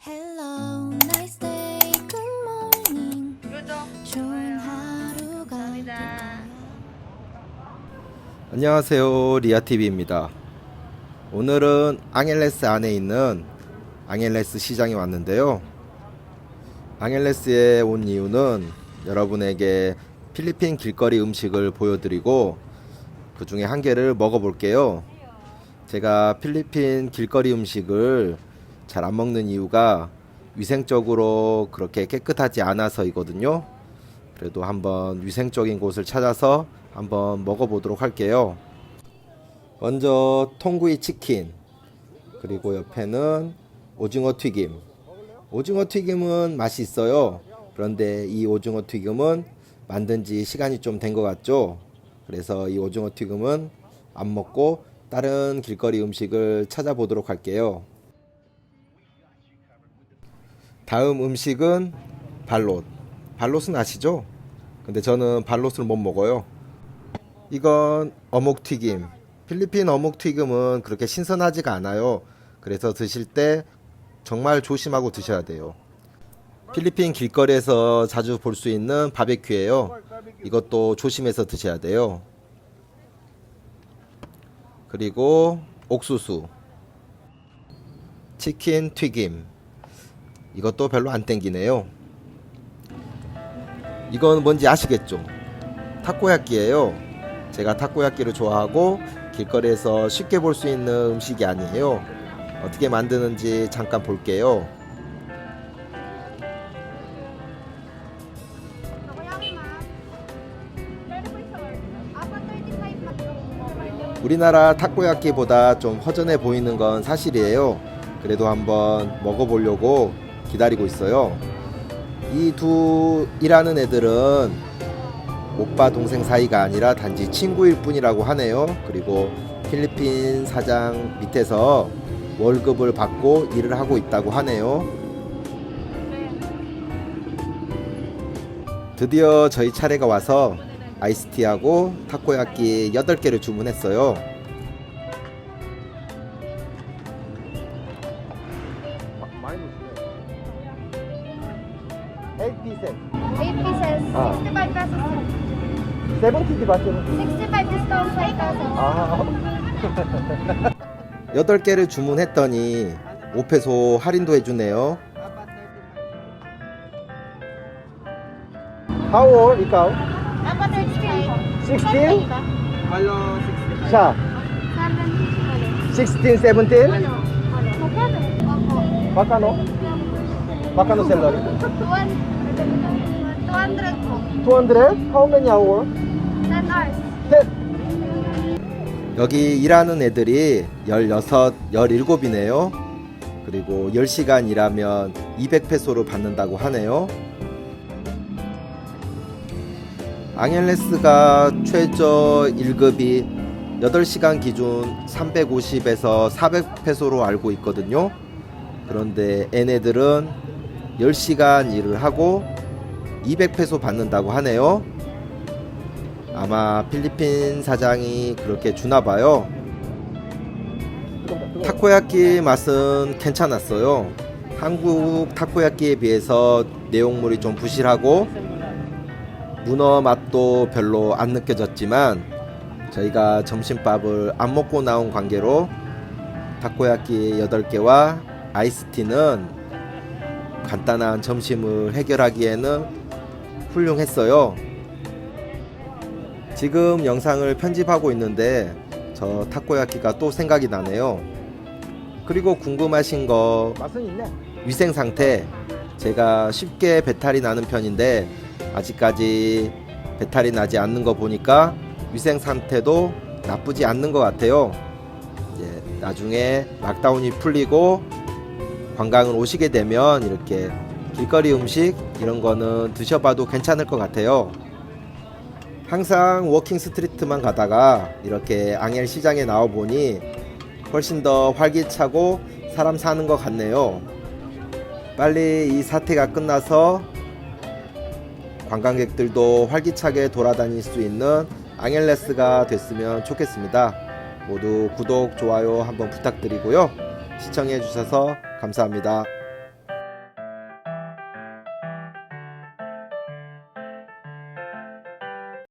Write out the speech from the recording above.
Hello, nice day, good morning. 좋은 하루가. 안녕하세요 리아TV입니다. 오늘은 앙헬레스 안에 있는 앙헬레스 시장에 왔는데요. 앙헬레스에 온 이유는 여러분에게 필리핀 길거리 음식을 보여드리고 그 중에 한 개를 먹어볼게요. 제가 필리핀 길거리 음식을 잘 안 먹는 이유가 위생적으로 그렇게 깨끗하지 않아서이거든요 그래도 한번 위생적인 곳을 찾아서 한번 먹어보도록 할게요. 먼저 통구이 치킨 그리고 옆에는 오징어 튀김. 오징어 튀김은 맛이 있어요. 그런데 이 오징어 튀김은 만든 지 시간이 좀 된 것 같죠. 그래서 이 오징어 튀김은 안 먹고 다른 길거리 음식을 찾아보도록 할게요. 다음 음식은 발롯. 발롯은 아시죠? 근데 저는 발롯을 못 먹어요. 이건 어묵 튀김. 필리핀 어묵 튀김은 그렇게 신선하지가 않아요. 그래서 드실 때 정말 조심하고 드셔야 돼요. 필리핀 길거리에서 자주 볼 수 있는 바베큐예요. 이것도 조심해서 드셔야 돼요. 그리고 옥수수. 치킨 튀김. 이것도 별로 안 땡기네요. 이건 뭔지 아시겠죠? 타코야끼예요. 제가 타코야끼를 좋아하고 길거리에서 쉽게 볼 수 있는 음식이 아니에요. 어떻게 만드는지 잠깐 볼게요. 우리나라 타코야끼보다 좀 허전해 보이는 건 사실이에요. 그래도 한번 먹어보려고 기다리고 있어요. 이 두 일하는 애들은 오빠 동생 사이가 아니라 단지 친구일 뿐이라고 하네요. 그리고 필리핀 사장 밑에서 월급을 받고 일을 하고 있다고 하네요. 드디어 저희 차례가 와서 아이스티하고 타코야끼 8개를 주문했어요. 8pieces. 8 pieces, Ah. 65 pesos. 70 디바트. 65 discount 5 pesos. 아. 8개를 주문했더니 5페소 할인도 해주네요. How old ikaw? Apa 35? 16? Ano? Siya? 16, 17? Ano? Magkano? Salary? 200 po. 200? How many hour? 10 hours. 여기 일하는 애들이 16, 17이네요. 그리고 10시간 일하면 200페소를 받는다고 하네요. 앙헬레스가 최저 1급이 8시간 기준 350에서 400페소로 알고 있거든요. 그런데 얘네들은 10시간 일을 하고 200페소 받는다고 하네요. 아마 필리핀 사장이 그렇게 주나 봐요. 타코야끼 맛은 괜찮았어요. 한국 타코야끼에 비해서 내용물이 좀 부실하고 문어 맛도 별로 안 느껴졌지만 저희가 점심밥을 안 먹고 나온 관계로 타코야끼 8개와 아이스티는 간단한 점심을 해결하기에는 훌륭했어요. 지금 영상을 편집하고 있는데 저 타코야키가 또 생각이 나네요. 그리고 궁금하신 거. 위생 상태 제가 쉽게 배탈이 나는 편인데 아직까지 배탈이 나지 않는 거 보니까 위생 상태도 나쁘지 않는 것 같아요. 이제 나중에 락다운이 풀리고 관광을 오시게 되면 이렇게 길거리 음식 이런 거는 드셔봐도 괜찮을 것 같아요. 항상 워킹 스트리트만 가다가 이렇게 앙헬 시장에 나와 보니 훨씬 더 활기차고 사람 사는 것 같네요. 빨리 이 사태가 끝나서 관광객들도 활기차게 돌아다닐 수 있는 앙헬레스가 됐으면 좋겠습니다. 모두 구독, 좋아요 한번 부탁드리고요. 시청해 주셔서 감사합니다.